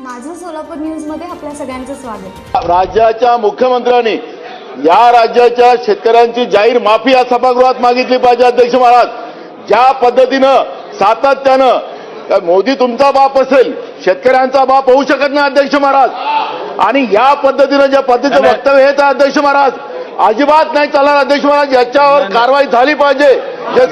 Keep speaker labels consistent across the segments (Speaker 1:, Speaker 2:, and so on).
Speaker 1: माझं सोलापूर न्यूजमध्ये आपल्या सगळ्यांचं स्वागत.
Speaker 2: राज्याच्या मुख्यमंत्र्यांनी या राज्याच्या शेतकऱ्यांची जाहीर माफी या सभागृहात मागितली पाहिजे अध्यक्ष महाराज. ज्या पद्धतीनं सातत्यानं मोदी तुमचा बाप असेल शेतकऱ्यांचा बाप होऊ शकत नाही अध्यक्ष महाराज. आणि या पद्धतीनं ज्या पद्धतीचं वक्तव्य येत आहे अध्यक्ष महाराज अजिबात नाही चालणार अध्यक्ष महाराज याच्यावर कारवाई झाली पाहिजे. जे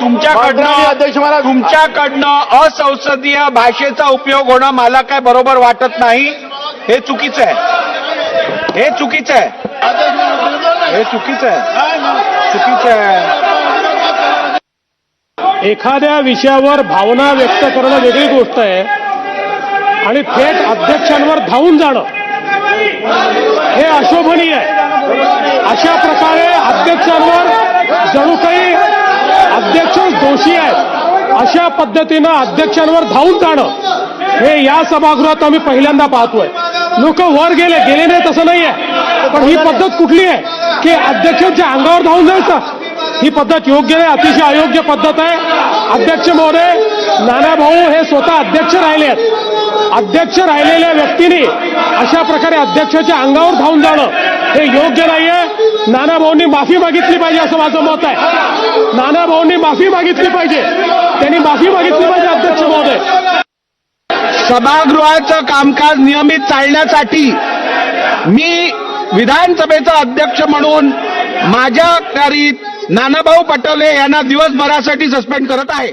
Speaker 3: तुमच्याकडनं
Speaker 2: अध्यक्ष
Speaker 3: तुमच्याकडनं असंसदीय भाषेचा उपयोग होणं मला काय बरोबर वाटत नाही हे चुकीचं आहे. हे चुकीचं आहे. हे चुकीचं आहे. चुकीचं आहे.
Speaker 4: एखाद्या विषयावर भावना व्यक्त करणं वेगळी गोष्ट आहे आणि थेट अध्यक्षांवर धावून जाणं. हे अशोभनीय आहे. अशा प्रकारे अध्यक्षांवर जणू काही अध्यक्ष दोषी आहेत अशा पद्धतीनं अध्यक्षांवर धावून जाणं हे या सभागृहात आम्ही पहिल्यांदा पाहतोय. लोक वर गेले गेले नाही तसं नाही आहे पण ही पद्धत कुठली आहे की अध्यक्षांच्या अंगावर धावून जायचं? ही पद्धत योग्य नाही अतिशय अयोग्य पद्धत आहे. अध्यक्ष महोदय नाना भाऊ हे स्वतः अध्यक्ष राहिले आहेत. अध्यक्ष राहिलेल्या व्यक्तीने अशा प्रकारे अध्यक्षाच्या अंगावर धावून जाणं हे योग्य नाहीये. नाना भाऊंनी माफी मागितली पाहिजे असं माझं मत आहे. नाना भाऊंनी माफी मागितली पाहिजे. त्यांनी माफी मागितली पाहिजे अध्यक्ष महोदय.
Speaker 3: सभागृहाचं कामकाज नियमित चालण्यासाठी मी विधानसभेचा अध्यक्ष म्हणून माझ्या कारणात नानाभाऊ पटोले यांना दिवसभरासाठी सस्पेंड करत आहे.